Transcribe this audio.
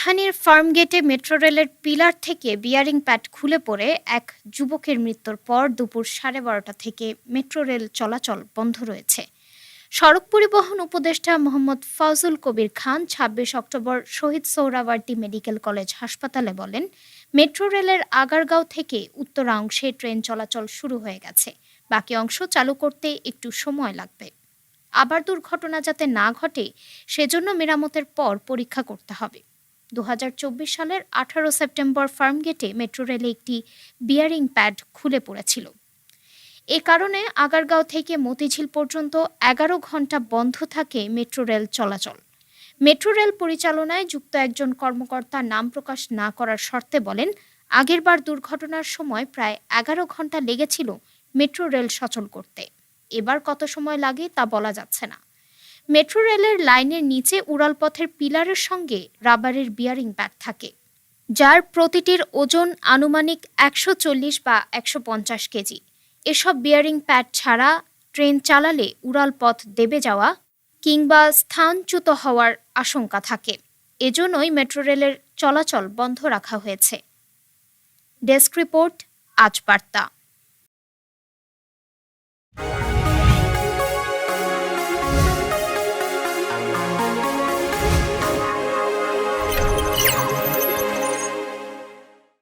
রাজধানীর ফার্মগেটে মেট্রো রেলের পিলার থেকে বিয়ারিং প্যাড খুলে পড়ে এক যুবকের মৃত্যুর পর দুপুর সাড়ে বারোটা থেকে মেট্রো রেল চলাচল বন্ধ রয়েছে। সড়ক পরিবহন উপদেষ্টা মোহাম্মদ ফজল কবির খান ছাব্বিশ October Shaheed Suhrawardy medical college হাসপাতালে বলেন, মেট্রো রেলের আগারগাঁও থেকে উত্তরা অংশে ট্রেন চলাচল শুরু হয়ে গেছে। বাকি অংশ চালু করতে একটু সময় লাগবে। আবার দুর্ঘটনা যাতে না ঘটে, সেজন্য মেরামতের পর পরীক্ষা করতে হবে। দু হাজার চব্বিশ সালের আঠারো সেপ্টেম্বর ফার্মগেটে মেট্রো রেলে একটি বিয়ারিং প্যাড খুলে পড়েছিল। এ কারণে আগারগাঁও থেকে মতিঝিল পর্যন্ত এগারো ঘণ্টা বন্ধ থাকে মেট্রো রেল চলাচল। মেট্রো রেল পরিচালনায় যুক্ত একজন কর্মকর্তা নাম প্রকাশ না করার শর্তে বলেন, আগেরবার দুর্ঘটনার সময় প্রায় এগারো ঘণ্টা লেগেছিল মেট্রো রেল সচল করতে। এবার কত সময় লাগে তা বলা যাচ্ছে না। মেট্রো রেলের লাইনের নিচে উড়ালপথের পিলারের সঙ্গে রাবারের বিয়ারিং প্যাড থাকে, যার প্রতিটির ওজন আনুমানিক একশো চল্লিশ বা একশো পঞ্চাশ কেজি। এসব বিয়ারিং প্যাড ছাড়া ট্রেন চালালে উড়ালপথ দেবে যাওয়া কিংবা স্থানচ্যুত হওয়ার আশঙ্কা থাকে। এজন্যই মেট্রো রেলের চলাচল বন্ধ রাখা হয়েছে। ডেস্ক রিপোর্ট, আজ বার্তা।